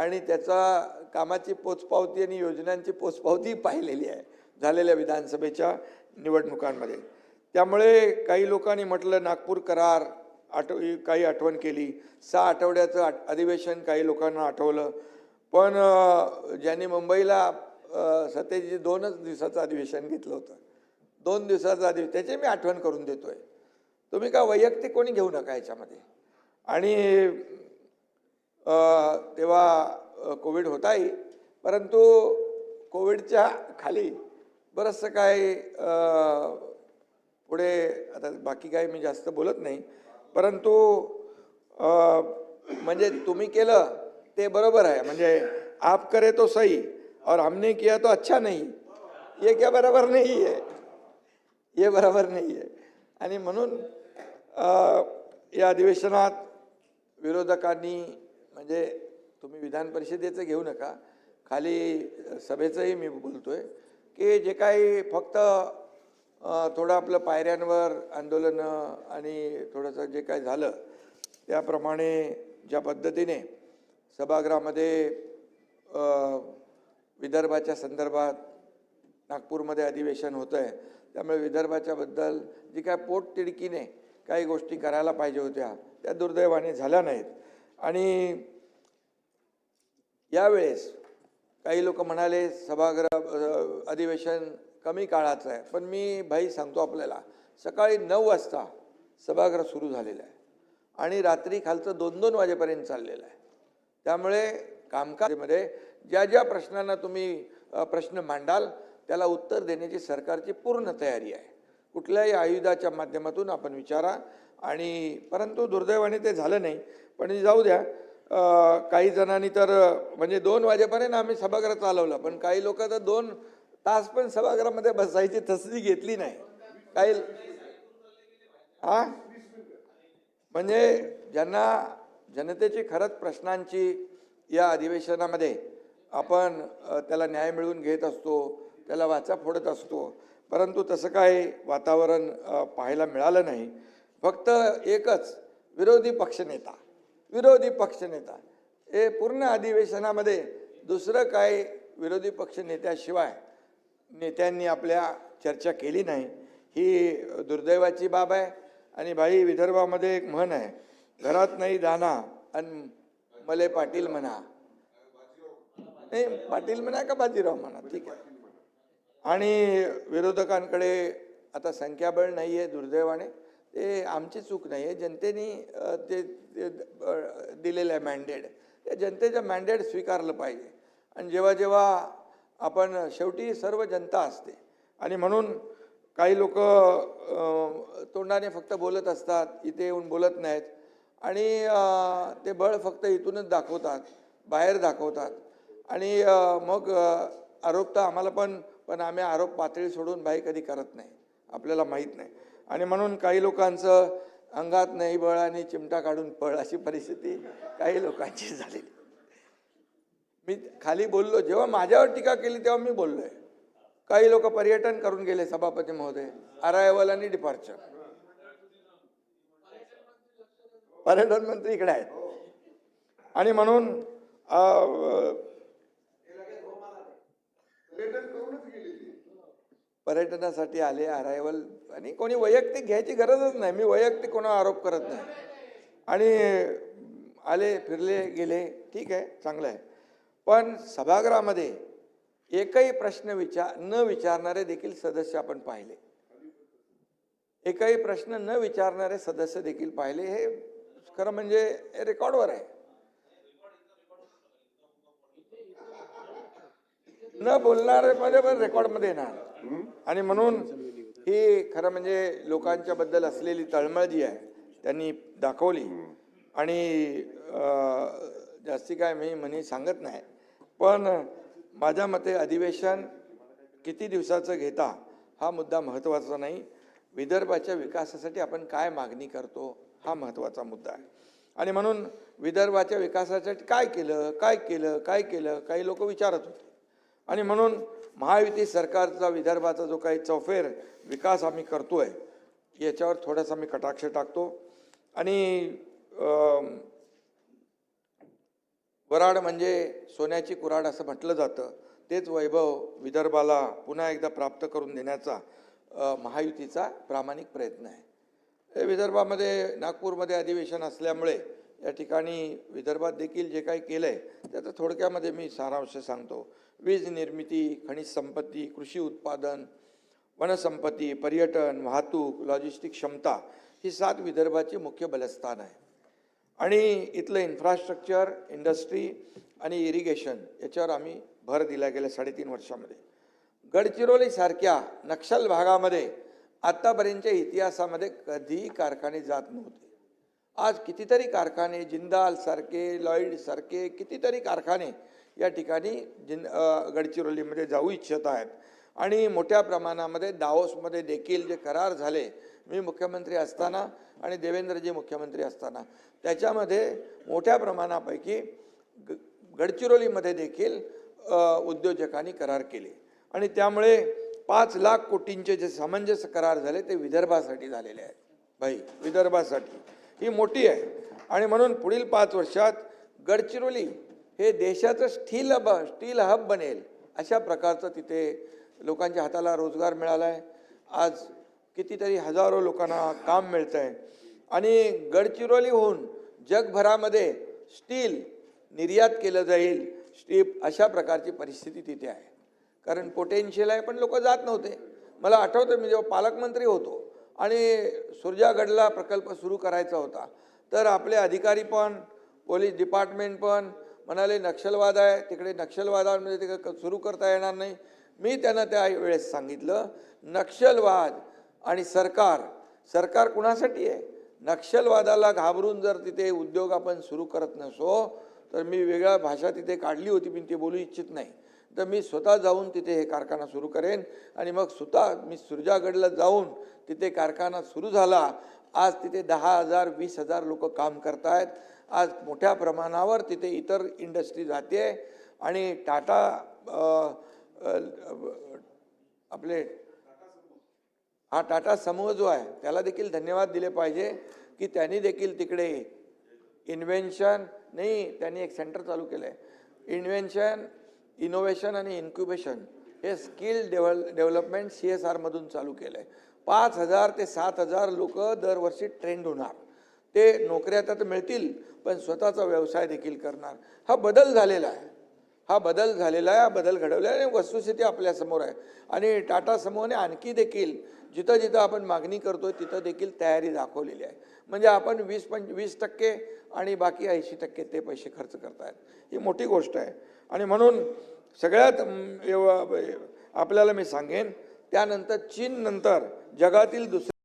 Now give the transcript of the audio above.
आणि त्याचा कामाची पोचपावती आणि योजनांची पोचपावती पाहिलेली आहे झालेल्या विधानसभेच्या निवडणुकांमध्ये. त्यामुळे काही लोकांनी म्हटलं नागपूर करार आठव काही आठवण केली. सहा आठवड्याचं आठ अधिवेशन काही लोकांना आठवलं. पण ज्यांनी मुंबईला अ, सतेजी दोनच दिवसाचं अधिवेशन घेतलं होतं. दोन दिवसाचं अधिवेशन त्याची मी आठवण करून देतो आहे तुम्ही का वैयक्तिक कोणी घेऊ नका याच्यामध्ये? आणि तेव्हा कोविड होताही. परंतु कोविडच्या खाली बरंचसं काय पुढे आता बाकी काय मी जास्त बोलत नाही. परंतु म्हणजे तुम्ही केलं ते बरोबर आहे. म्हणजे आप करे तो सही और हमने किया तो अच्छा नाही. ये क्या बरोबर नाही आहे हे बरोबर नाही आहे आणि म्हणून या अधिवेशनात विरोधकांनी म्हणजे तुम्ही विधान परिषदेचं घेऊ नका. खाली सभेचंही मी बोलतो आहे की जे काही फक्त थोडं आपलं पायऱ्यांवर आंदोलनं आणि थोडंसं जे काही झालं त्याप्रमाणे ज्या पद्धतीने सभागृहामध्ये विदर्भाच्या संदर्भात नागपूरमध्ये अधिवेशन होतं आहे त्यामुळे विदर्भाच्याबद्दल जी काय पोटतिडकीने काही गोष्टी करायला पाहिजे होत्या त्या दुर्दैवाने झाल्या नाहीत. आणि यावेळेस काही लोक म्हणाले सभागृह अधिवेशन कमी काळाचं आहे. पण मी भाई सांगतो आपल्याला सकाळी नऊ वाजता सभागृह सुरू झालेलं आहे. आणि रात्री खालचं दोन दोन वाजेपर्यंत चाललेलं आहे. त्यामुळे कामकाजामध्ये ज्या ज्या प्रश्नांना तुम्ही प्रश्न मांडाल त्याला उत्तर देण्याची सरकारची पूर्ण तयारी आहे. कुठल्याही आयुधाच्या माध्यमातून आपण विचारा आणि परंतु दुर्दैवाने ते झालं नाही. पण जाऊ द्या काही जणांनी तर म्हणजे दोन वाजेपर्यंत आम्ही सभागृह चालवलं पण काही लोक तर दोन तास पण सभागृहामध्ये बसायची तसदी घेतली नाही. काही हा म्हणजे ज्यांना जनतेची खरंच प्रश्नांची या अधिवेशनामध्ये आपण त्याला न्याय मिळवून घेत असतो त्याला वाचा फोडत असतो परंतु तसं काय वातावरण पाहायला मिळालं नाही. फक्त एकच विरोधी पक्षनेता विरोधी पक्षनेता हे पूर्ण अधिवेशनामध्ये दुसरं काही विरोधी पक्षनेत्याशिवाय नेत्यांनी आपल्या चर्चा केली नाही. ही दुर्दैवाची बाब आहे आणि भाई विदर्भामध्ये एक म्हण आहे घरात नाही दाना आणि मले पाटील म्हणा. नाही पाटील म्हणा का बाजीराव म्हणा? ठीक आहे. आणि विरोधकांकडे आता संख्याबळ नाही आहे दुर्दैवाने. ते आमची चूक नाही आहे. जनतेने ते दिलेलं आहे मॅन्डेट त्या जनतेचं मॅन्डेट स्वीकारलं पाहिजे. आणि जेव्हा जेव्हा आपण शेवटी सर्व जनता असते. आणि म्हणून काही लोक तोंडाने फक्त बोलत असतात इथे येऊन बोलत नाहीत. आणि ते बळ फक्त इथूनच दाखवतात बाहेर दाखवतात. आणि मग आरोप तर आम्हाला पण पण आम्ही आरोप पातळी सोडून बाई कधी करत नाही. आपल्याला माहीत नाही. आणि म्हणून काही लोकांचं अंगात नाही बळ आणि चिमटा काढून पळ अशी परिस्थिती काही लोकांची झालेली. मी खाली बोललो जेव्हा माझ्यावर टीका केली तेव्हा मी बोललोय. काही लोक पर्यटन करून गेले सभापती महोदय अरायवल आणि डिपार्चर पर्यटन मंत्री इकडे आहेत. आणि म्हणून अं, पर्यटनासाठी आले अरायवल आणि कोणी वैयक्तिक घ्यायची गरजच नाही. मी वैयक्तिक कोणा आरोप करत नाही. आणि आले फिरले गेले. ठीक आहे चांगलं आहे. पण सभागृहामध्ये एकही प्रश्न विचार न विचारणारे देखील सदस्य आपण पाहिले. एकही प्रश्न न विचारणारे सदस्य देखील पाहिले. हे खरं म्हणजे रेकॉर्डवर आहे. न बोलणारे मध्ये पण रेकॉर्डमध्ये येणार. आणि म्हणून ही खरं म्हणजे लोकांच्या बद्दल असलेली तळमळ जी आहे त्यांनी दाखवली. आणि जास्ती काय मी म्हणी सांगत नाही. पण माझ्या मते अधिवेशन किती दिवसाचं घेता हा मुद्दा महत्त्वाचा नाही. विदर्भाच्या विकासासाठी आपण काय मागणी करतो हा महत्त्वाचा मुद्दा आहे. आणि म्हणून विदर्भाच्या विकासासाठी काय केलं काय केलं काय केलं काही लोक विचारत होते. आणि म्हणून महायुती सरकारचा विदर्भाचा जो काही चौफेर विकास आम्ही करतोय याच्यावर थोडासा मी कटाक्ष टाकतो. आणि वराड म्हणजे सोन्याची कुराड असं म्हटलं जातं. तेच वैभव विदर्भाला पुन्हा एकदा प्राप्त करून देण्याचा महायुतीचा प्रामाणिक प्रयत्न आहे. विदर्भामध्ये नागपूरमध्ये अधिवेशन असल्यामुळे या ठिकाणी विदर्भात देखील जे काही केलं आहे त्याचं थोडक्यामध्ये मी सारांश सांगतो. वीज निर्मिती खनिज संपत्ती कृषी उत्पादन वनसंपत्ती पर्यटन वाहतूक लॉजिस्टिक क्षमता ही सात विदर्भाची मुख्य बलस्थान आहे. आणि इथलं इन्फ्रास्ट्रक्चर इंडस्ट्री आणि इरिगेशन याच्यावर आम्ही भर दिला गेल्या साडेतीन वर्षामध्ये. गडचिरोलीसारख्या नक्षल भागामध्ये आत्तापर्यंतच्या इतिहासामध्ये कधीही कारखाने जात नव्हते. आज कितीतरी कारखाने जिंदाल सारखे लॉईड सारखे कितीतरी कारखाने या ठिकाणी जिन गडचिरोलीमध्ये जाऊ इच्छित आहेत. आणि मोठ्या प्रमाणामध्ये दाओसमध्ये देखील जे करार झाले मी मुख्यमंत्री असताना आणि देवेंद्रजी मुख्यमंत्री असताना त्याच्यामध्ये मोठ्या प्रमाणापैकी ग गडचिरोलीमध्ये देखील उद्योजकांनी करार केले. आणि त्यामुळे पाच लाख कोटींचे जे सामंजस्य करार झाले ते विदर्भासाठी झालेले आहेत. भाई विदर्भासाठी. ही मोठी आहे. आणि म्हणून पुढील पाच वर्षात गडचिरोली हे देशाचं स्टील हब स्टील हब बनेल अशा प्रकारचं तिथे लोकांच्या हाताला रोजगार मिळाला आहे आज कितीतरी हजारो लोकांना काम मिळतं आहे आणि गडचिरोलीहून जगभरामध्ये स्टील निर्यात केलं जाईल स्टील अशा प्रकारची परिस्थिती तिथे आहे. कारण पोटेन्शियल आहे पण लोक जात नव्हते. मला आठवतं मी जेव्हा पालकमंत्री होतो आणि सुरजागडला प्रकल्प सुरू करायचा होता. तर आपले अधिकारी पण पोलीस डिपार्टमेंट पण म्हणाले नक्षलवाद आहे. तिकडे नक्षलवादामध्ये ते सुरू करता येणार नाही. मी त्यांना त्या वेळेस सांगितलं नक्षलवाद आणि सरकार सरकार कुणासाठी आहे? नक्षलवादाला घाबरून जर तिथे उद्योग आपण सुरू करत नसो तर मी वेगळ्या भाषा तिथे काढली होती मी ती बोलू इच्छित नाही. तर मी स्वतः जाऊन तिथे हे कारखाना सुरू करेन आणि मग स्वतः मी सुरजागडला जाऊन तिथे कारखाना सुरू झाला. आज तिथे दहा हजार वीस हजार लोक काम करतायत. आज मोठ्या प्रमाणावर तिथे इतर इंडस्ट्री जाते. आणि टाटा आपले हा टाटा समूह जो आहे त्याला देखील धन्यवाद दिले पाहिजे की त्यांनी देखील तिकडे इन्व्हेन्शन नाही त्यांनी एक सेंटर चालू केलं आहे इन्व्हेन्शन इनोव्हेशन आणि इन्क्युबेशन हे skill devel development C S आरमधून चालू केलं आहे पाच हजार ते सात हजार लोक दरवर्षी ट्रेंड होणार. ते नोकऱ्या तर मिळतील पण स्वतःचा व्यवसाय देखील करणार. हा बदल झालेला आहे. हा बदल झालेला आहे हा बदल घडवला आहे आणि वस्तुस्थिती आपल्यासमोर आहे. आणि टाटा समूहाने आणखी देखील जिथं जिथं आपण मागणी करतोय तिथं देखील तयारी दाखवलेली आहे. म्हणजे आपण वीस पंच वीस टक्के आणि बाकी ऐंशी टक्के ते पैसे खर्च करतायत. ही मोठी गोष्ट आहे. आणि म्हणून सगळ्यात आपल्याला मी सांगेन त्यानंतर चीननंतर जगातील दुसऱ्या